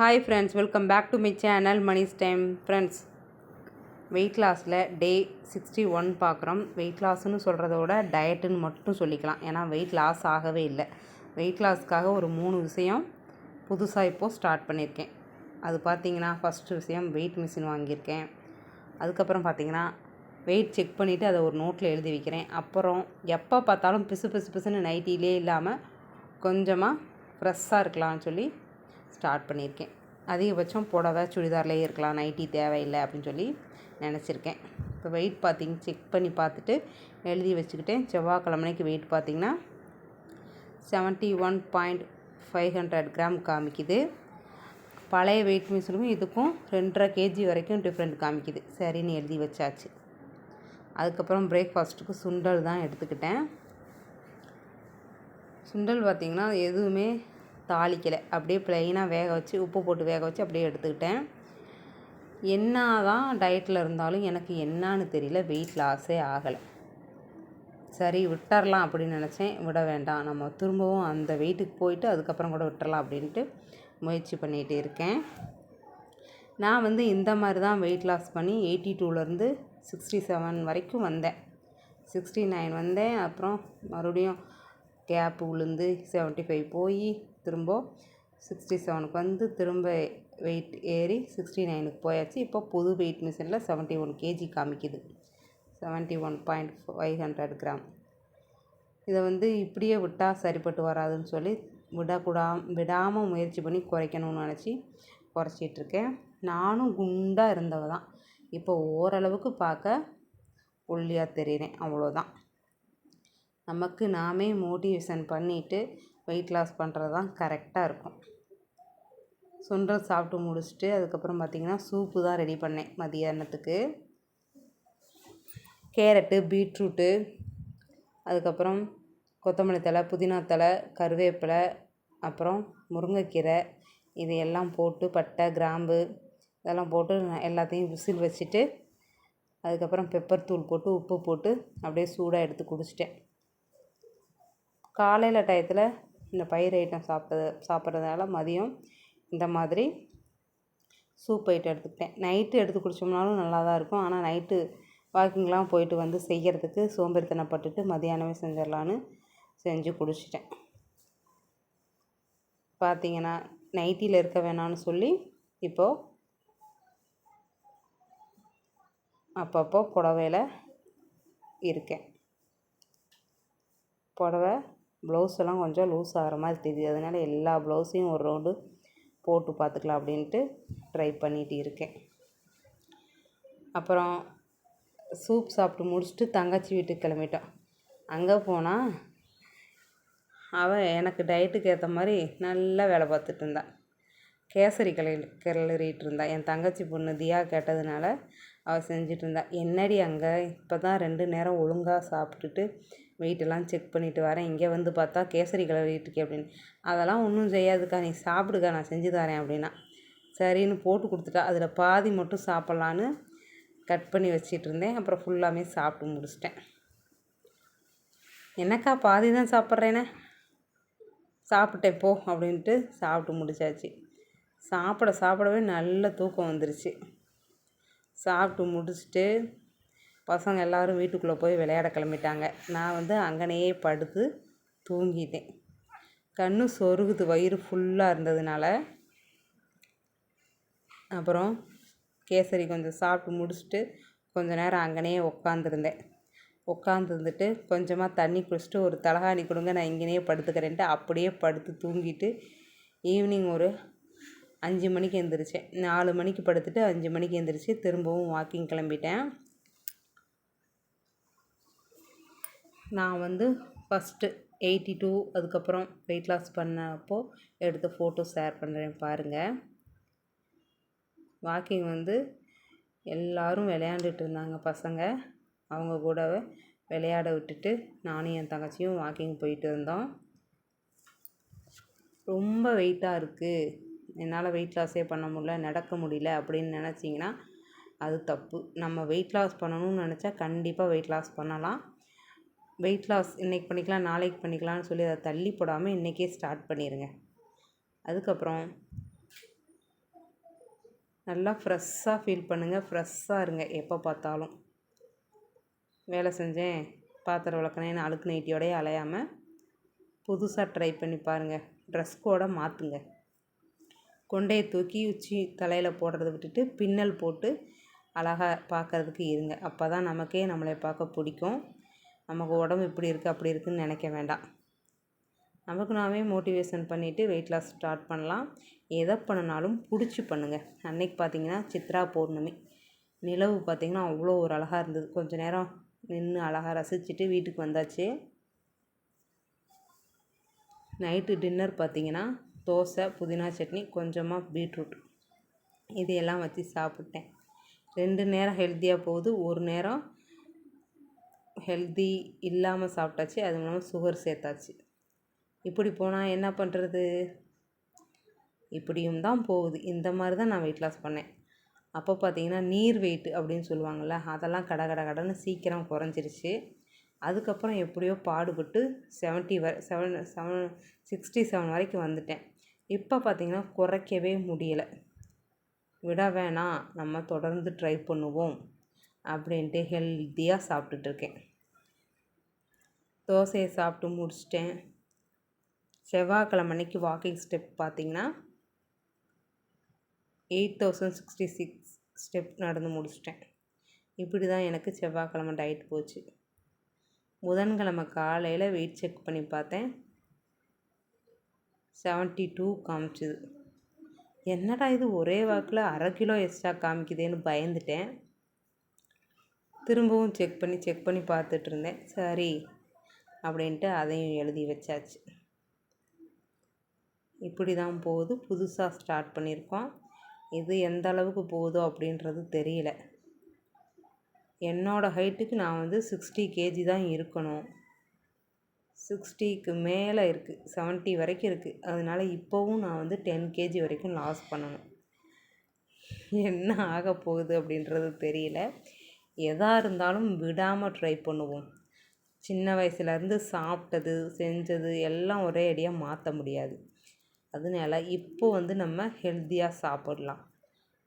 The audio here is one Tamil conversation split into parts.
Hi friends welcome back to my channel Mani's time friends weight லாஸில் டே சிக்ஸ்டி ஒன் பார்க்குறோம். வெயிட் லாஸ்னு சொல்கிறத விட டயட்டுன்னு மட்டும் சொல்லிக்கலாம். ஏன்னா வெயிட் லாஸ் ஆகவே இல்லை. வெயிட் லாஸ்க்காக ஒரு மூணு விஷயம் புதுசாக இப்போது ஸ்டார்ட் பண்ணியிருக்கேன். அது பார்த்தீங்கன்னா ஃபஸ்ட்டு விஷயம் வெயிட் மிஷின் வாங்கியிருக்கேன். அதுக்கப்புறம் பார்த்திங்கன்னா வெயிட் செக் பண்ணிவிட்டு அதை ஒரு நோட்டில் எழுதி வைக்கிறேன். அப்புறம் எப்போ பார்த்தாலும் பிசு பிசு பிசுன்னு நைட்டிலே இல்லாமல் கொஞ்சமாக ஃப்ரெஷ்ஷாக இருக்கலாம்னு சொல்லி ஸ்டார்ட் பண்ணியிருக்கேன். அதிகபட்சம் புடவை சுடிதார்லேயே இருக்கலாம். நைட்டி தேவையில்லை அப்படின்னு சொல்லி நினச்சிருக்கேன். இப்போ வெயிட் பார்த்திங்க செக் பண்ணி பார்த்துட்டு எழுதி வச்சுக்கிட்டேன். செவ்வாய்க்கிழமைக்கு வெயிட் பார்த்திங்கன்னா seventy one point five hundred gram காமிக்குது. பழைய வெயிட் மிஷினுக்கும் இதுக்கும் ரெண்டரை கேஜி வரைக்கும் டிஃப்ரெண்ட் காமிக்குது. சரின்னு எழுதி வச்சாச்சு. அதுக்கப்புறம் பிரேக்ஃபாஸ்ட்டுக்கு சுண்டல் தான் எடுத்துக்கிட்டேன். சுண்டல் பார்த்திங்கன்னா எதுவுமே தாளிக்கலை. அப்படியே ப்ளைனாக வேக வச்சு உப்பு போட்டு வேக வச்சு அப்படியே எடுத்துக்கிட்டேன். என்ன தான் டயட்டில் இருந்தாலும் எனக்கு என்னான்னு தெரியல. வெயிட் லாஸே ஆகலை. சரி விட்டுறலாம் அப்படின்னு நினச்சேன். விட வேண்டாம். நம்ம திரும்பவும் அந்த வெயிட்டுக்கு போயிட்டு அதுக்கப்புறம் கூட விட்டுறலாம் அப்படின்ட்டு முயற்சி பண்ணிகிட்டு இருக்கேன். நான் வந்து இந்த மாதிரி தான் வெயிட் லாஸ் பண்ணி எயிட்டி டூலேருந்து சிக்ஸ்டி செவன் வரைக்கும் வந்தேன். சிக்ஸ்டி நைன் வந்தேன். அப்புறம் மறுபடியும் கேப்பு விழுந்து செவன்ட்டி ஃபைவ் போய் திரும்ப சிக்ஸ்டி செவனுக்கு வந்து திரும்ப வெயிட் ஏறி சிக்ஸ்டி நைனுக்கு போயாச்சு. இப்போ புது வெயிட் மிஷினில் செவன்ட்டி ஒன் கேஜி காமிக்குது. Seventy one point five hundred gram இதை வந்து இப்படியே விட்டால் சரிப்பட்டு வராதுன்னு சொல்லி விடக்கூடா விடாமல் முயற்சி பண்ணி குறைக்கணும்னு நினச்சி குறைச்சிட்ருக்கேன். நானும் குண்டாக இருந்தவ தான் இப்போ ஓரளவுக்கு பார்க்க ஒல்லியாக தெரிகிறேன் அவ்வளோதான் நமக்கு நாமே மோட்டிவேஷன் பண்ணிவிட்டு வெயிட் லாஸ் பண்ணுறது தான் கரெக்டாக இருக்கும். சுண்டல் சாப்பிட்டு முடிச்சுட்டு அதுக்கப்புறம் பார்த்திங்கன்னா சூப்பு தான் ரெடி பண்ணேன் மதியானத்துக்கு. கேரட்டு பீட்ரூட்டு அதுக்கப்புறம் கொத்தமல்லி தழை புதினா தழை கருவேப்பிலை அப்புறம் முருங்கைக்கீரை இதையெல்லாம் போட்டு பட்டை கிராம்பு இதெல்லாம் போட்டு எல்லாத்தையும் விசில் வச்சுட்டு அதுக்கப்புறம் பெப்பர் தூள் போட்டு உப்பு போட்டு அப்படியே சூடாக எடுத்து குடிச்சிட்டேன். காலையில் டயத்தில் இந்த பயிர் ஐட்டம் சாப்பிட்டது சாப்பிட்றதுனால மதியம் இந்த மாதிரி சூப் ஐட்டம் எடுத்துக்கிட்டேன். நைட்டு எடுத்து குடித்தோம்னாலும் நல்லா தான் இருக்கும். ஆனால் நைட்டு வாக்கிங்லாம் போயிட்டு வந்து செய்கிறதுக்கு சோம்பேறித்தனப்பட்டுட்டு மதியானமே செஞ்சிடலான்னு செஞ்சு குடிச்சிட்டேன். பார்த்தீங்கன்னா நைட்டியில் இருக்க வேணான்னு சொல்லி இப்போது அப்பப்போ புடவையில் இருக்கேன். புடவை ப்ளவுஸ் எல்லாம் கொஞ்சம் லூஸ் ஆகிற மாதிரி தெரியுது. அதனால் எல்லா ப்ளவுஸையும் ஒரு ரவுண்டு போட்டு பார்த்துக்கலாம் அப்படின்ட்டு ட்ரை பண்ணிகிட்டு இருக்கேன். அப்புறம் சூப் சாப்பிட்டு முடிச்சுட்டு தங்கச்சி வீட்டுக்கு கிளம்பிட்டோம். அங்கே போனால் அவள் எனக்கு டயட்டுக்கு ஏற்ற மாதிரி நல்லா வேலை பார்த்துட்டு இருந்தா. கேசரி கிளறி கிளறிட்டு இருந்தா. என் தங்கச்சி பொண்ணு தியா கேட்டதுனால அவள் செஞ்சிட்டு இருந்தா. என்னடி அங்கே? இப்போ தான் ரெண்டு நேரம் ஒழுங்காக சாப்பிட்டுட்டு வெயிட்டெல்லாம் செக் பண்ணிவிட்டு வரேன். இங்கே வந்து பார்த்தா கேசரி கிளறிட்டுருக்கே அப்படின்னு. அதெல்லாம் ஒன்றும் செய்யாதுக்கா நீ சாப்பிடுக்கா நான் செஞ்சு தரேன் அப்படின்னா. சரின்னு போட்டு கொடுத்துட்டா. அதில் பாதி மட்டும் சாப்பிட்லான்னு கட் பண்ணி வச்சிட்டு இருந்தேன். அப்புறம் ஃபுல்லாமே சாப்பிட்டு முடிச்சிட்டேன். என்னக்கா பாதி தான் சாப்பிட்றேனே? சாப்பிட்டேன் போ அப்படின்ட்டு சாப்பிட்டு முடிச்சாச்சு. சாப்பிட சாப்பிடவே நல்ல தூக்கம் வந்துருச்சு. சாப்பிட்டு முடிச்சுட்டு பசங்க எல்லோரும் வீட்டுக்குள்ளே போய் விளையாட கிளம்பிட்டாங்க. நான் வந்து அங்கனையே படுத்து தூங்கிட்டேன். கண்ணு சொருகுது வயிறு ஃபுல்லாக இருந்ததுனால. அப்புறம் கேசரி கொஞ்சம் சாப்பிட்டு முடிச்சுட்டு கொஞ்சம் நேரம் அங்கனையே உட்காந்துருந்தேன் உட்காந்துருந்துட்டு கொஞ்சமாக தண்ணி குடிச்சிட்டு ஒரு தலகாணி கொடுங்க நான் இங்கேயே படுத்துக்கிறேன்ட்டு அப்படியே படுத்து தூங்கிட்டு ஈவினிங் ஒரு அஞ்சு மணிக்கு எழுந்திரிச்சேன் நாலு மணிக்கு படுத்துட்டு அஞ்சு மணிக்கு எழுந்திரிச்சு திரும்பவும் வாக்கிங் கிளம்பிட்டேன். நான் வந்து ஃபஸ்ட்டு எயிட்டி டூ அதுக்கப்புறம் வெயிட் லாஸ் பண்ணப்போ எடுத்த ஃபோட்டோ ஷேர் பண்ணுறேன் பாருங்கள் வாக்கிங் வந்து எல்லோரும் விளையாண்டுட்டு இருந்தாங்க பசங்க. அவங்க கூட விளையாட விட்டுட்டு நானும் என் தங்கச்சியும் வாக்கிங் போயிட்டு இருந்தோம் ரொம்ப வெயிட்டாக இருக்குது என்னால் வெயிட் லாஸே பண்ண முடியல நடக்க முடியல அப்படின்னு நினச்சிங்கன்னா அது தப்பு. நம்ம வெயிட் லாஸ் பண்ணணும்னு நினச்சா கண்டிப்பாக வெயிட் லாஸ் பண்ணலாம். வெயிட் லாஸ் இன்றைக்கி பண்ணிக்கலாம் நாளைக்கு பண்ணிக்கலாம்னு சொல்லி அதை தள்ளி போடாமல் இன்றைக்கே ஸ்டார்ட் பண்ணிடுங்க அதுக்கப்புறம் நல்லா ஃப்ரெஷ்ஷாக ஃபீல் பண்ணுங்கள் ஃப்ரெஷ்ஷாக இருங்க. எப்போ பார்த்தாலும். வேலை செஞ்சேன். பாத்திரம் விளக்குனேன்னு அழுக்கு நைட்டியோடய அலையாமல் புதுசாக ட்ரை பண்ணி பாருங்கள் ட்ரெஸ் கோடை மாற்றுங்க கொண்டையை தூக்கி உச்சி தலையில் போடுறத விட்டுட்டு பின்னல் போட்டு அழகாக பார்க்குறதுக்கு இருங்க. அப்போ தான் நமக்கே நம்மளை பார்க்க பிடிக்கும். நமக்கு உடம்பு இப்படி இருக்குது அப்படி இருக்குதுன்னு நினைக்க வேண்டாம். நமக்கு நாமே மோட்டிவேஷன் பண்ணிவிட்டு வெயிட் லாஸ் ஸ்டார்ட் பண்ணலாம். எதை பண்ணினாலும் பிடிச்சி பண்ணுங்கள் அன்னைக்கு பார்த்தீங்கன்னா சித்ரா பௌர்ணமி. நிலவு பார்த்திங்கன்னா அவ்வளோ ஒரு அழகாக இருந்தது. கொஞ்சம் நேரம் நின்று அழகாக ரசிச்சுட்டு வீட்டுக்கு வந்தாச்சு. நைட்டு டின்னர் பார்த்திங்கன்னா தோசை புதினா சட்னி கொஞ்சமாக பீட்ரூட். இதையெல்லாம் வச்சு சாப்பிட்டேன். ரெண்டு நேரம் ஹெல்த்தியாக போகுது. ஒரு நேரம் ஹெல்த்தி இல்லாமல் சாப்பிட்டாச்சு அது மூலமாக சுகர் சேர்த்தாச்சு. இப்படி போனால் என்ன பண்ணுறது இப்படியும் தான் போகுது. இந்த மாதிரி தான் நான் வெயிட் லாஸ் பண்ணேன். அப்போ பார்த்தீங்கன்னா நீர் வெயிட் அப்படின்னு சொல்லுவாங்கள்ல அதெல்லாம் கட கட கடன்னு சீக்கிரம் குறைஞ்சிருச்சு. அதுக்கப்புறம் எப்படியோ பாடுபட்டு செவன்ட்டி வ செவன் செவன் சிக்ஸ்டி செவன் வரைக்கும் வந்துட்டேன். இப்போ பார்த்திங்கன்னா குறைக்கவே முடியலை. விட வேணாம் நம்ம தொடர்ந்து ட்ரை பண்ணுவோம் அப்படின்ட்டு ஹெல்த்தியாக சாப்பிட்டுட்ருக்கேன் தோசையை சாப்பிட்டு முடிச்சிட்டேன். செவ்வாய்க்கிழமை அன்னைக்கு வாக்கிங் ஸ்டெப் பார்த்திங்கன்னா eight thousand sixty six step நடந்து முடிச்சிட்டேன். இப்படி தான் எனக்கு செவ்வாய்க்கிழமை டயட் போச்சு. புதன்கிழமை காலையில் வெயிட் செக் பண்ணி பார்த்தேன். செவன்ட்டி டூ காமிச்சுது. என்னடா இது ஒரே வாக்கில் அரை கிலோ எக்ஸ்ட்ரா காமிக்குதேன்னு பயந்துட்டேன். திரும்பவும் செக் பண்ணி செக் பண்ணி பார்த்துட்டு இருந்தேன். சரி அப்படின்ட்டு அதையும் எழுதி வச்சாச்சு. இப்படி தான் போகுது. புதுசாக ஸ்டார்ட் பண்ணியிருக்கோம். இது எந்த அளவுக்கு போகுதோ அப்படின்றது தெரியல. என்னோடய ஹைட்டுக்கு நான் வந்து சிக்ஸ்டி கேஜி தான் இருக்கணும். சிக்ஸ்டிக்கு மேலே இருக்குது செவன்ட்டி வரைக்கும் இருக்குது அதனால் இப்போவும் நான் வந்து டென் கேஜி வரைக்கும் லாஸ் பண்ணணும். என்ன ஆக போகுது அப்படின்றது தெரியல. எதாக இருந்தாலும் விடாமல் ட்ரை பண்ணுவோம். சின்ன வயசுலேருந்து சாப்பிட்டது செஞ்சது எல்லாம் ஒரே அடியாக மாற்ற முடியாது. அதனால இப்போ வந்து நம்ம ஹெல்த்தியாக சாப்பிட்லாம்.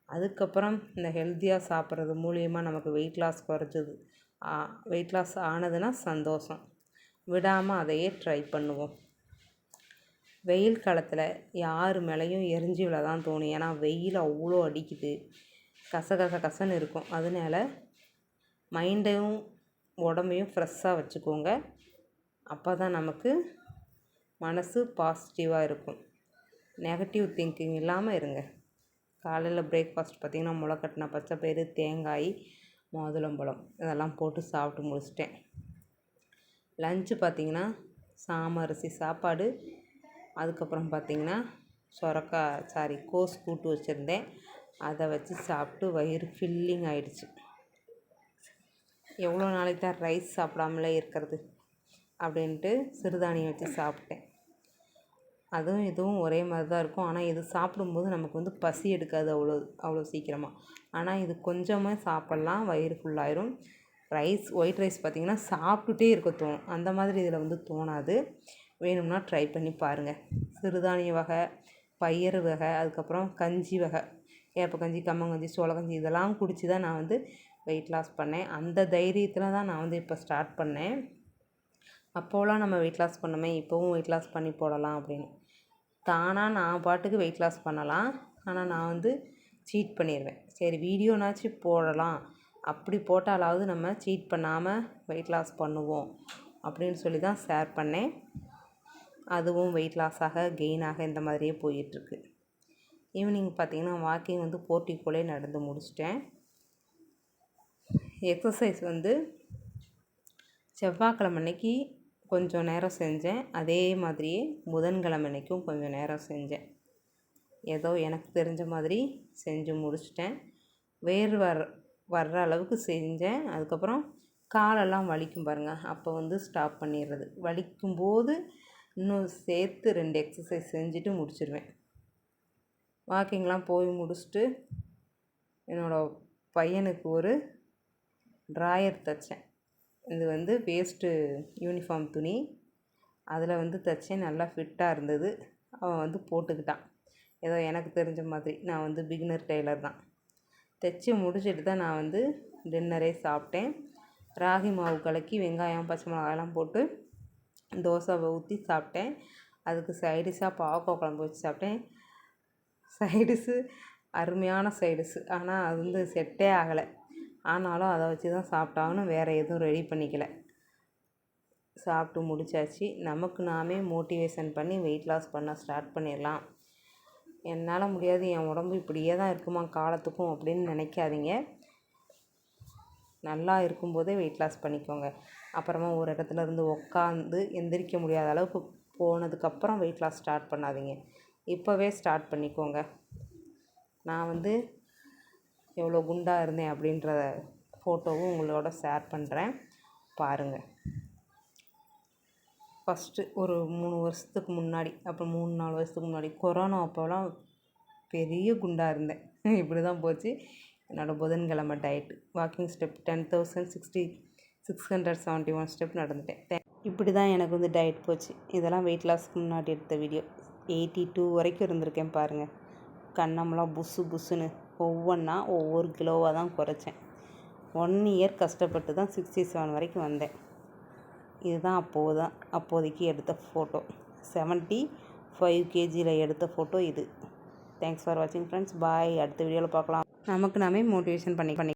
அதுக்கப்புறம் இந்த ஹெல்த்தியாக சாப்பிட்றது மூலியமாக நமக்கு வெயிட் லாஸ் குறைஞ்சது. வெயிட் லாஸ் ஆனதுன்னா சந்தோஷம். விடாமல் அதையே ட்ரை பண்ணுவோம். வெயில் காலத்தில் யார் மேலேயும் எரிஞ்சு விழ தான் தோணும். ஏன்னா வெயில் அவ்வளோ அடிக்குது. கச கச கசன்னு இருக்கும். அதனால மைண்டையும் உடம்பையும் ஃப்ரெஷ்ஷாக வச்சுக்கோங்க. அப்போ தான் நமக்கு மனசு பாசிட்டிவாக இருக்கும். நெகட்டிவ் திங்கிங் இல்லாமல் இருங்க. காலையில் பிரேக்ஃபாஸ்ட் பார்த்திங்கன்னா முளைக்கட்டின பச்சை பயிறு தேங்காய் மாதுளம்பழம் இதெல்லாம் போட்டு சாப்பிட்டு முடிச்சிட்டேன். லஞ்சு பார்த்திங்கன்னா சாமரிசி சாப்பாடு. அதுக்கப்புறம் பார்த்திங்கன்னா சொரக்காய் சாரி கோஸ் கூட்டு வச்சுருந்தேன். அதை வச்சு சாப்பிட்டு வயிறு ஃபில்லிங் ஆகிடுச்சி எவ்வளோ நாளைக்கு தான் ரைஸ் சாப்பிடாமலே இருக்கிறது அப்படின்ட்டு சிறுதானியம் வச்சு சாப்பிட்டேன். அதுவும் இதுவும் ஒரே மாதிரி தான் இருக்கும். ஆனால் இது சாப்பிடும்போது நமக்கு வந்து பசி எடுக்காது அவ்வளோ அவ்வளோ சீக்கிரமாக ஆனால் இது கொஞ்சமாக சாப்பிட்லாம் வயிறு ஃபுல்லாயிரும் ரைஸ் ஒயிட் ரைஸ் பார்த்திங்கன்னா சாப்பிட்டுட்டே இருக்க தோணும் அந்த மாதிரி இதில் வந்து தோணாது. வேணும்னா ட்ரை பண்ணி பாருங்கள் சிறுதானிய வகை பயிறு வகை அதுக்கப்புறம் கஞ்சி வகை ஏப்பக்கஞ்சி கம்மங்கஞ்சி சோளக்கஞ்சி இதெல்லாம் குடித்து தான் நான் வந்து வெயிட் லாஸ் பண்ணேன். அந்த தைரியத்தில் தான் நான் வந்து இப்போ ஸ்டார்ட் பண்ணேன். அப்போலாம் நம்ம வெயிட் லாஸ் பண்ணோமே இப்போவும் வெயிட் லாஸ் பண்ணி போடலாம் அப்படின்னு. தானாக நான் பாட்டுக்கு வெயிட் லாஸ் பண்ணலாம். ஆனால் நான் வந்து சீட் பண்ணிடுவேன் சரி வீடியோனாச்சும் போடலாம். அப்படி போட்டாலாவது நம்ம சீட் பண்ணாமல் வெயிட் லாஸ் பண்ணுவோம் அப்படின்னு சொல்லி தான் ஷேர் பண்ணேன். அதுவும் வெயிட் லாஸாக கெயினாக இந்த மாதிரியே போயிட்டுருக்கு ஈவினிங் பார்த்திங்கன்னா வாக்கிங் வந்து போர்ட்டிக்கோலே நடந்து முடிச்சிட்டேன். எக்ஸசைஸ் வந்து செவ்வாய்க்கிழமை அன்னைக்கு கொஞ்சம் நேரம் செஞ்சேன். அதே மாதிரியே புதன்கிழமை அன்னைக்கும் கொஞ்சம் நேரம் செஞ்சேன். ஏதோ எனக்கு தெரிஞ்ச மாதிரி செஞ்சு முடிச்சிட்டேன். வேர் வர வர்ற அளவுக்கு செஞ்சேன். அதுக்கப்புறம் காலெல்லாம் வலிக்கும் பாருங்கள் அப்போ வந்து ஸ்டாப் பண்ணிடுறது. வலிக்கும்போது இன்னும் சேர்த்து ரெண்டு எக்ஸசைஸ் செஞ்சுட்டு முடிச்சிடுவேன் வாக்கிங்லாம் போய் முடிச்சுட்டு என்னோடய பையனுக்கு ஒரு ட்ராயர் தைச்சேன். இது வந்து வேஸ்ட்டு யூனிஃபார்ம் துணி. அதில் வந்து தைச்சேன். நல்லா ஃபிட்டாக இருந்தது. அவன் வந்து போட்டுக்கிட்டான். ஏதோ எனக்கு தெரிஞ்ச மாதிரி. நான் வந்து பிகினர் டெய்லர் தான். தைச்சி முடிச்சுட்டு தான் நான் வந்து டின்னரே சாப்பிட்டேன். ராகி மாவு கலக்கி வெங்காயம் பச்சை மிளகாயெல்லாம் போட்டு தோசை ஊற்றி சாப்பிட்டேன். அதுக்கு சைடிஷாக பாவக்காய் குழம்பு வச்சு சாப்பிட்டேன். சைடிஷு அருமையான சைடிஷு. ஆனால் அது வந்து செட்டே ஆகலை. ஆனாலும் அதை வச்சு தான் சாப்பிட்டாகணும். வேறு எதுவும் ரெடி பண்ணிக்கல. சாப்பிட்டு முடிச்சாச்சு. நமக்கு நாமே மோட்டிவேஷன் பண்ணி வெயிட் லாஸ் பண்ண ஸ்டார்ட் பண்ணிடலாம். என்னால் முடியாது. என் உடம்பு இப்படியே தான் இருக்குமா காலத்துக்கும் அப்படின்னு நினைக்காதீங்க. நல்லா இருக்கும்போதே வெயிட் லாஸ் பண்ணிக்கோங்க. அப்புறமா ஒரு இடத்துல இருந்து உட்காந்து எந்திரிக்க முடியாத அளவுக்கு போனதுக்கப்புறம் வெயிட் லாஸ் ஸ்டார்ட் பண்ணாதீங்க. இப்போவே ஸ்டார்ட் பண்ணிக்கோங்க. நான் வந்து எவ்வளோ குண்டாக இருந்தேன் அப்படின்ற ஃபோட்டோவும் உங்களோட ஷேர் பண்ணுறேன் பாருங்கள் ஃபஸ்ட்டு ஒரு மூணு வருஷத்துக்கு முன்னாடி அப்புறம் மூணு நாலு வருஷத்துக்கு முன்னாடி கொரோனா அப்போலாம் பெரிய குண்டாக இருந்தேன். இப்படி தான் போச்சு. என்னோடய புதன்கிழமை diet walking step ten thousand sixty six hundred seventy one step நடந்துட்டேன். இப்படி தான் எனக்கு வந்து டயட் போச்சு. இதெல்லாம் வெயிட் லாஸ்க்கு முன்னாடி எடுத்த வீடியோ எயிட்டி டூ வரைக்கும் இருந்திருக்கேன் பாருங்கள் கண்ணம்லாம் புஸ்ஸு புஸ்ஸுன்னு ஒவ்வொன்றா ஒவ்வொரு கிலோவாக தான் குறைச்சேன். ஒன் இயர் கஷ்டப்பட்டு தான் சிக்ஸ்டி செவன் வரைக்கும் வந்தேன். இதுதான் அப்போது தான் அப்போதைக்கு எடுத்த ஃபோட்டோ செவன்ட்டி ஃபைவ் கேஜியில் எடுத்த ஃபோட்டோ இது. தேங்க்ஸ் ஃபார் வாட்சிங் ஃப்ரெண்ட்ஸ் பாய் அடுத்த வீடியோவில் பார்க்கலாம். நமக்கு நாமே மோட்டிவேஷன் பண்ணி பண்ணி